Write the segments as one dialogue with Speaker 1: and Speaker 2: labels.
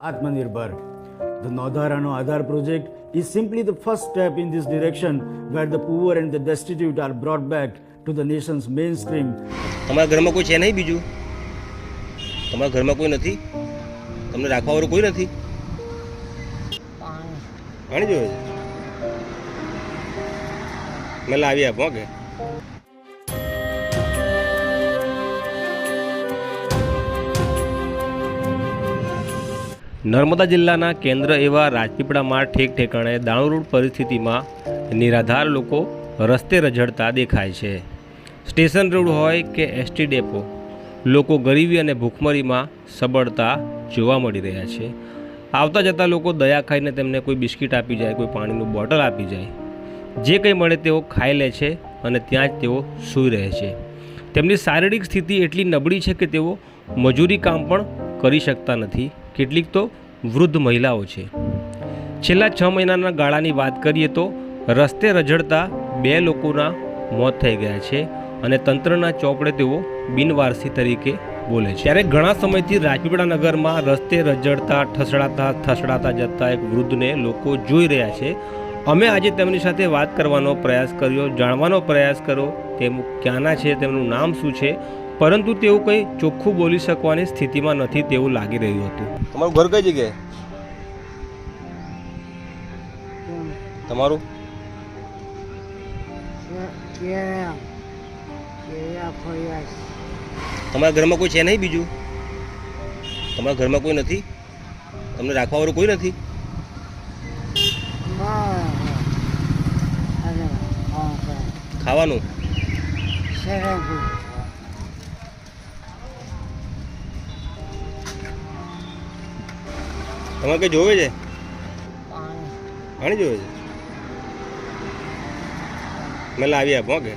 Speaker 1: Atmanirbhar. The Nodharano Aadhar project is simply the first step in this direction where the poor and the destitute are brought back to the nation's mainstream
Speaker 2: તમારા ઘરમાં કોઈ છે નહીં બીજું તમારા ઘરમાં કોઈ નથી તમને રાખવાવાળું કોઈ નથી
Speaker 3: પાણી
Speaker 2: પાણી જોઈએ છે મેં લાવી આપો કે નર્મદા જિલ્લાના કેન્દ્ર એવા રાજપીપળામાં ઠેક ઠેકાણે દાણુરૂડ પરિસ્થિતિમાં નિરાધાર લોકો રસ્તે રઝળતા દેખાય છે. સ્ટેશન રોડ હોય કે એસટી ડેપો, લોકો ગરીબી અને ભૂખમરીમાં સબળતા જોવા મળી રહ્યા છે. આવતા જતા લોકો દયા ખાઈને તેમને કોઈ બિસ્કિટ આપી જાય, કોઈ પાણીનું બોટલ આપી જાય. જે કંઈ મળે તેઓ ખાઈ લે છે અને ત્યાં જ તેઓ સૂઈ રહે છે. તેમની શારીરિક સ્થિતિ એટલી નબળી છે કે તેઓ મજૂરી કામ પણ કરી શકતા નથી. કેટલીક તો વૃદ્ધ મહિલાઓ છે. છેલ્લા છ મહિનાના ગાળાની વાત કરીએ તો રસ્તે રઝળતા બે લોકોના મોત થઈ ગયા છે અને તંત્રના ચોપડે તેઓ બિનવારસી તરીકે બોલે છે. ત્યારે ઘણા સમયથી રાજપીપળા નગરમાં રસ્તે રઝળતા, ઠસડાતા ઠસડાતા જતા એક વૃદ્ધને લોકો જોઈ રહ્યા છે. અમે આજે તેમની સાથે વાત કરવાનો પ્રયાસ કર્યો, જાણવાનો પ્રયાસ કર્યો, તેમ ક્યાંના છે, તેમનું નામ શું છે પરંતુ તેઓ કંઈ ચોખ્ખું બોલી શકવાની સ્થિતિમાં નથી તેવું લાગી રહ્યું હતું. તમારું ઘર કઈ જગ્યાએ? તમારું? તમારા ઘરમાં કોઈ છે નહીં બીજું? તમારા ઘરમાં કોઈ નથી? તમને રાખવાવાળું કોઈ નથી? ખાવાનું? તમારે કઈ જોવે છે?
Speaker 3: પાણી
Speaker 2: પાણી જોવે છે. મેં લાવી આપો કે.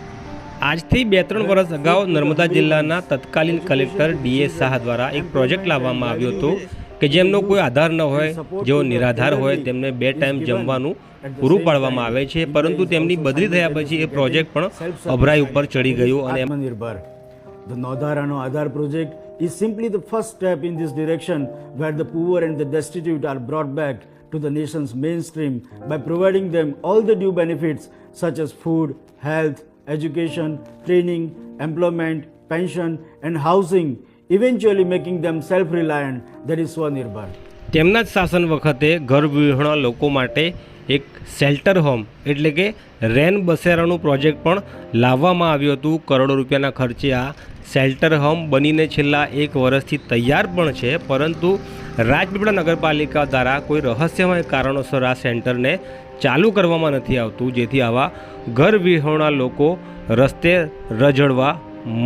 Speaker 2: આજથી બે ત્રણ વર્ષ અગાઉ નર્મદા જિલ્લાના તત્કાલીન કલેક્ટર ડીએસ શાહ દ્વારા એક પ્રોજેક્ટ લાવવામાં આવ્યો હતો કે જેમનો કોઈ આધાર ન હોય જેઓ નિરાધાર હોય તેમને બે ટાઈમ જમવાનું પૂરું પાડવામાં આવે છે પરંતુ તેમની બદલી થયા પછી એ પ્રોજેક્ટ પણ અભરાઈ ઉપર ચડી ગયો અને
Speaker 1: Atmanirbhar. નોંધારાનો આધાર project is simply the first step in this direction where the poor and the destitute are brought back to the nation's mainstream by providing them all the due benefits such as food, health, education, training, employment, pension, and housing, eventually making them self reliant, that is Swanirbar.
Speaker 2: તેમના જ શાસન વખતે ઘર વિહોણા લોકો માટે એક shelter home એટલે કે રેન બસેરાનું પ્રોજેક્ટ પણ લાવવામાં આવ્યું હતું કરોડો રૂપિયાના ખર્ચે આ શેલ્ટર હોમ બનીને છેલ્લા એક વર્ષથી તૈયાર પણ છે, પરંતુ રાજપીપળા નગરપાલિકા દ્વારા કોઈ રહસ્યમય કારણોસર આ સેન્ટરને ચાલુ કરવામાં નથી આવતું, જેથી આવા ઘર વિહોણા લોકો રસ્તે રજળવા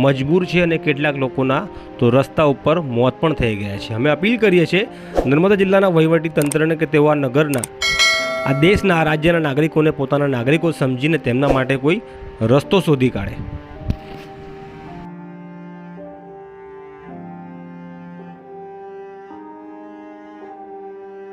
Speaker 2: મજબૂર છે અને કેટલાક લોકોના તો રસ્તા ઉપર મોત પણ થઈ ગયા છે. અમે અપીલ કરીએ છીએ નર્મદા જિલ્લાના વહીવટી તંત્રને કે તેઓ આ નગરના, આ દેશના રાજ્યના નાગરિકોને પોતાના નાગરિકો સમજીને તેમના માટે કોઈ રસ્તો શોધી કાઢે.